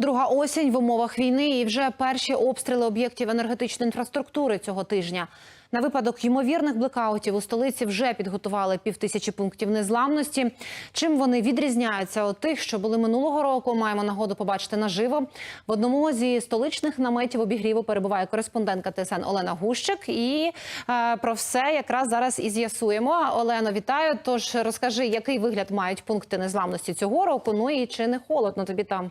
Друга осінь в умовах війни і вже перші обстріли об'єктів енергетичної інфраструктури цього тижня. На випадок ймовірних блекаутів у столиці вже підготували півтисячі пунктів незламності. Чим вони відрізняються від тих, що були минулого року, маємо нагоду побачити наживо. В одному зі столичних наметів обігріву перебуває кореспондентка ТСН Олена Гущик. І е, про все якраз зараз і з'ясуємо. Олено, вітаю. Тож розкажи, який вигляд мають пункти незламності цього року. Ну і чи не холодно тобі там?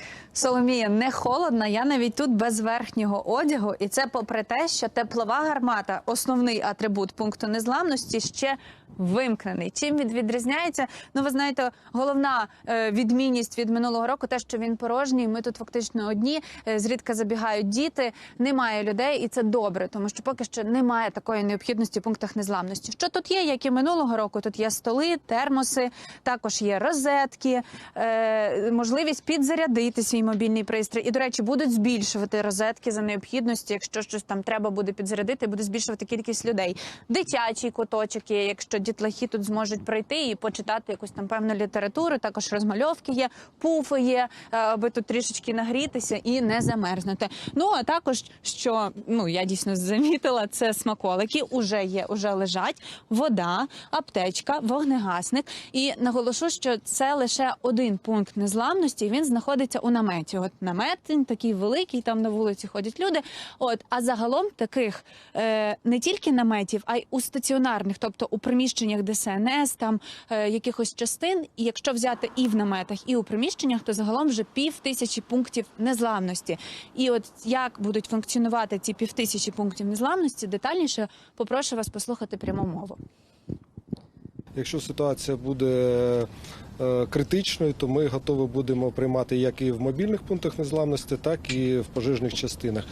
Соломія, не холодно. Я навіть тут без верхнього одягу, і це попри те, що теплова гармата, основний атрибут пункту незламності, ще вимкнений. Чим він відрізняється? Ну, ви знаєте, головна е, відмінність від минулого року, те, що він порожній. Ми тут фактично одні. е, зрідка забігають діти, немає людей, і це добре, тому що поки що немає такої необхідності в пунктах незламності. Що тут є, як і минулого року? Тут є столи, термоси, також є розетки, е, можливість підзарядити свій мобільний пристрій. І, до речі, будуть збільшувати розетки за необхідності, якщо щось там треба буде підзарядити, буде збільшувати кількість людей. Дитячий куточок є, якщо дітлахи тут зможуть прийти і почитати якусь там певну літературу. Також розмальовки є, пуфи є, е, аби тут трішечки нагрітися і не замерзнути. Ну а також що ну я дійсно замітила, це смаколики. Уже є, уже лежать вода, аптечка, вогнегасник. І наголошу, що це лише один пункт незламності. Він знаходиться у наметі. От намет такий великий, там на вулиці ходять люди. От а загалом таких е, не тільки наметів, а й у стаціонарних, тобто у приміщеннях ДСНС, там е, якихось частин. І якщо взяти і в наметах, і у приміщеннях, то загалом вже пів тисячі пунктів незламності. І от як будуть функціонувати ці пів тисячі пунктів незламності, детальніше попрошу вас послухати пряму мову. Якщо ситуація буде критичною, то ми готові будемо приймати як і в мобільних пунктах незламності, так і в пожежних частинах.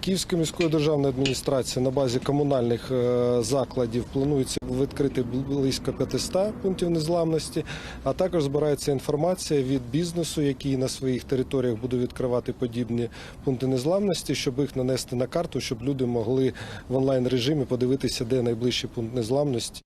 Київська міської державної адміністрації на базі комунальних е, закладів планується відкрити близько 500 пунктів незламності, а також збирається інформація від бізнесу, який на своїх територіях буде відкривати подібні пункти незламності, щоб їх нанести на карту, щоб люди могли в онлайн режимі подивитися, де найближчий пункт незламності.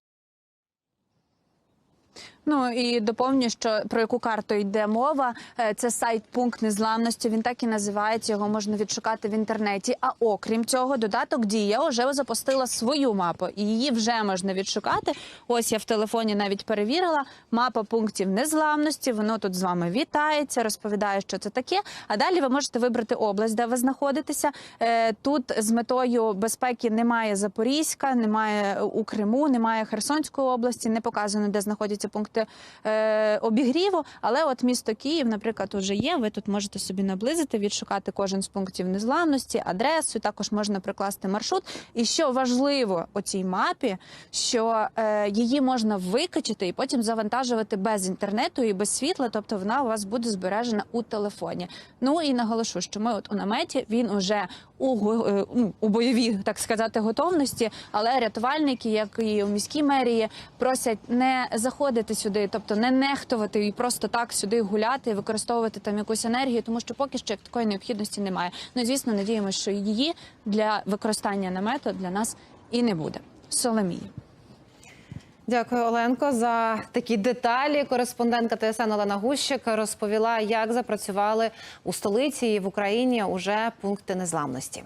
Ну і доповню, що про яку карту йде мова. Е, Це сайт пункт незламності. Він так і називається. Його можна відшукати в інтернеті. А окрім цього, додаток дія вже запустила свою мапу, і її вже можна відшукати. Ось я в телефоні навіть перевірила. Мапа пунктів незламності. Воно тут з вами вітається, розповідає, що це таке. А далі ви можете вибрати область, де ви знаходитеся. Е, Тут з метою безпеки немає Запорізька, немає у Криму, немає Херсонської області. Не показано, де знаходяться пункти е, обігріву. Але от місто Київ, наприклад, уже є. Ви тут можете собі наблизити, відшукати кожен з пунктів незламності, адресу. Також можна прикласти маршрут. І що важливо у цій мапі, що е, її можна викачати і потім завантажувати без інтернету і без світла, тобто вона у вас буде збережена у телефоні. Ну і наголошу, що ми от у наметі він уже у, е, ну, у бойовій, так сказати, готовності, але рятувальники, як і у міській мерії, просять не заходити сюди, тобто не нехтувати і просто так сюди гуляти, використовувати там якусь енергію, тому що поки що такої необхідності немає. Ну звісно, надіємося, що її для використання намету для нас і не буде. Соломії. Дякую, Оленко, за такі деталі. Кореспондентка ТСН Олена Гущик розповіла, як запрацювали у столиці і в Україні уже пункти незламності.